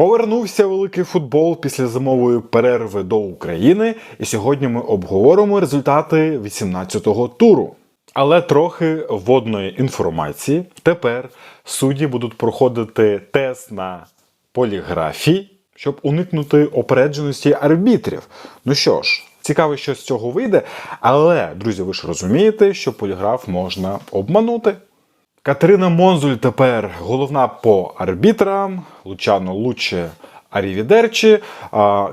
Повернувся великий футбол після зимової перерви до України, і сьогодні ми обговоримо результати 18-го туру. Але трохи вводної інформації. Тепер судді будуть проходити тест на поліграфі, щоб уникнути опередженості арбітрів. Ну що ж, цікаво, що з цього вийде, але, друзі, ви ж розумієте, що поліграф можна обманути. Катерина Монзуль тепер головна по арбітрам, Лучано Луче Арівідерчі.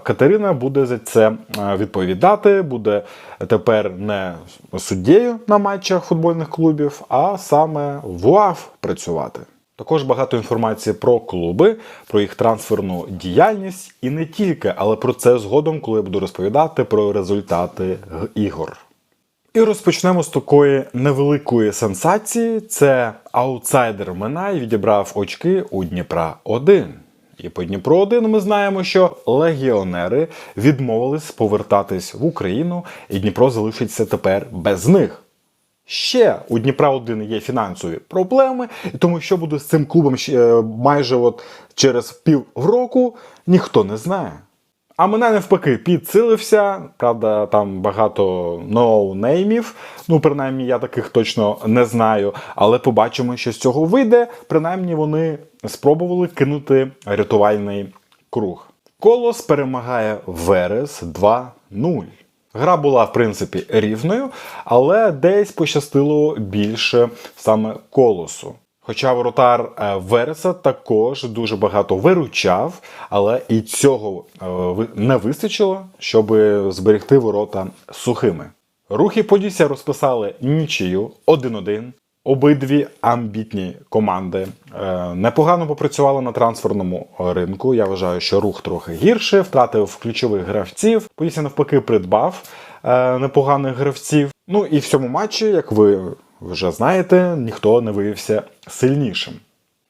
Катерина буде за це е, відповідати, буде тепер не суддєю на матчах футбольних клубів, а саме в УАФ працювати. Також багато інформації про клуби, про їх трансферну діяльність і не тільки, але про це згодом, коли я буду розповідати про результати ігор. І розпочнемо з такої невеликої сенсації. Це аутсайдер Минай відібрав очки у Дніпра 1. І по Дніпру 1 ми знаємо, що легіонери відмовились повертатись в Україну, і Дніпро залишиться тепер без них. Ще у Дніпра 1 є фінансові проблеми, тому що буде з цим клубом е, майже от через пів року, ніхто не знає. А мене навпаки підсилився. Правда, там багато ноунеймів. Ну, принаймні, я таких точно не знаю. Але побачимо, що з цього вийде. Принаймні, вони спробували кинути рятувальний круг. Колос перемагає Верес 2-0. Гра була, в принципі, рівною, але десь пощастило більше саме колосу. Хоча воротар е, Вереса також дуже багато виручав, але і цього е, не вистачило, щоб зберегти ворота сухими. Рухи Подісся розписали нічию 1-1. Обидві амбітні команди е, непогано попрацювали на трансферному ринку. Я вважаю, що рух трохи гірше, втратив ключових гравців. Подісся навпаки придбав непоганих гравців. Ну і в цьому матчі, як ви вже знаєте, ніхто не виявився сильнішим.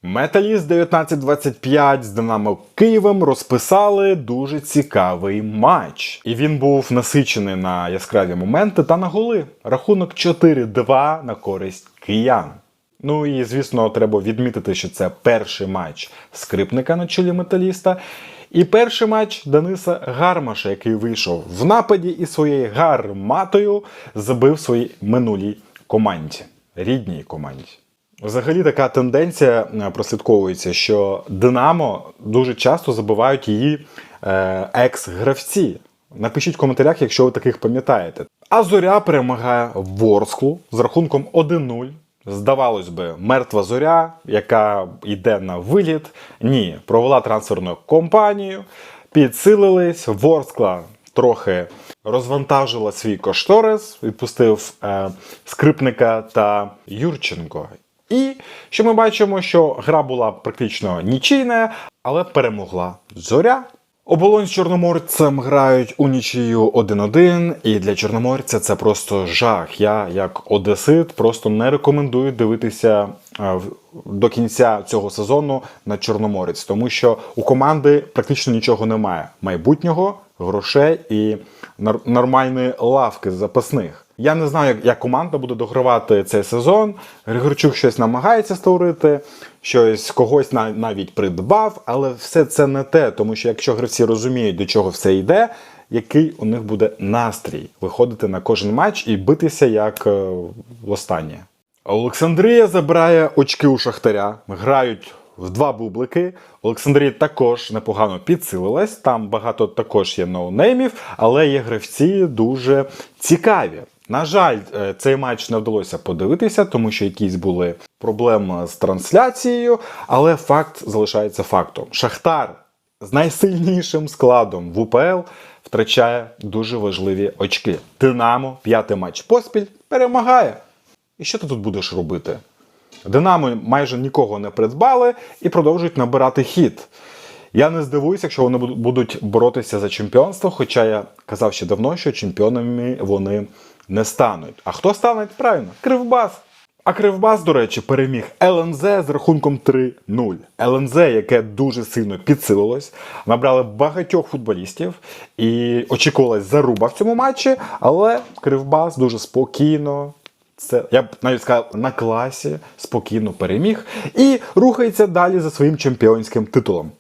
Металіст 1925 з Динамо Києвом розписали дуже цікавий матч. І він був насичений на яскраві моменти та на голи. Рахунок 4-2 на користь киян. Ну і звісно, треба відмітити, що це перший матч скрипника на чолі металіста. І перший матч Дениса Гармаша, який вийшов в нападі і своєю гарматою забив своїй минулій команді, рідній команді. Взагалі така тенденція е, прослідковується, що Динамо дуже часто забивають її е, екс-гравці. Напишіть в коментарях, якщо ви таких пам'ятаєте. А зоря перемагає Ворсклу з рахунком 1-0. Здавалось би, мертва зоря, яка йде на виліт. Ні, провела трансферну компанію, підсилились. Ворскла трохи розвантажила свій кошторис, відпустив е, скрипника та Юрченко. І що ми бачимо, що гра була практично нічийна, але перемогла зоря. Оболонь з чорноморцем грають у нічию 1-1, і для чорноморця це просто жах. Я, як одесит, просто не рекомендую дивитися е, до кінця цього сезону на Чорноморець, тому що у команди практично нічого немає майбутнього, грошей і нормальної лавки запасних. Я не знаю, як, команда буде догравати цей сезон. Григорчук щось намагається створити, щось когось на- навіть придбав, але все це не те, тому що якщо гравці розуміють, до чого все йде, який у них буде настрій виходити на кожен матч і битися як е, востаннє. Олександрія забирає очки у Шахтаря, грають в два бублики. Олександрія також непогано підсилилась. Там багато також є ноунеймів, але є гравці дуже цікаві. На жаль, е, цей матч не вдалося подивитися, тому що якісь були проблеми з трансляцією, але факт залишається фактом. Шахтар з найсильнішим складом в УПЛ втрачає дуже важливі очки. Динамо, п'ятий матч поспіль, перемагає. І що ти тут будеш робити? Динамо майже нікого не придбали і продовжують набирати хід. Я не здивуюся, якщо вони будуть боротися за чемпіонство, хоча я казав ще давно, що чемпіонами вони не стануть. А хто стане? Правильно, Кривбас. А Кривбас, до речі, переміг ЛНЗ з рахунком 3-0. ЛНЗ, яке дуже сильно підсилилось, набрали багатьох футболістів і очікувалась заруба в цьому матчі, але Кривбас дуже спокійно. Це я б навіть сказав на класі спокійно переміг і рухається далі за своїм чемпіонським титулом.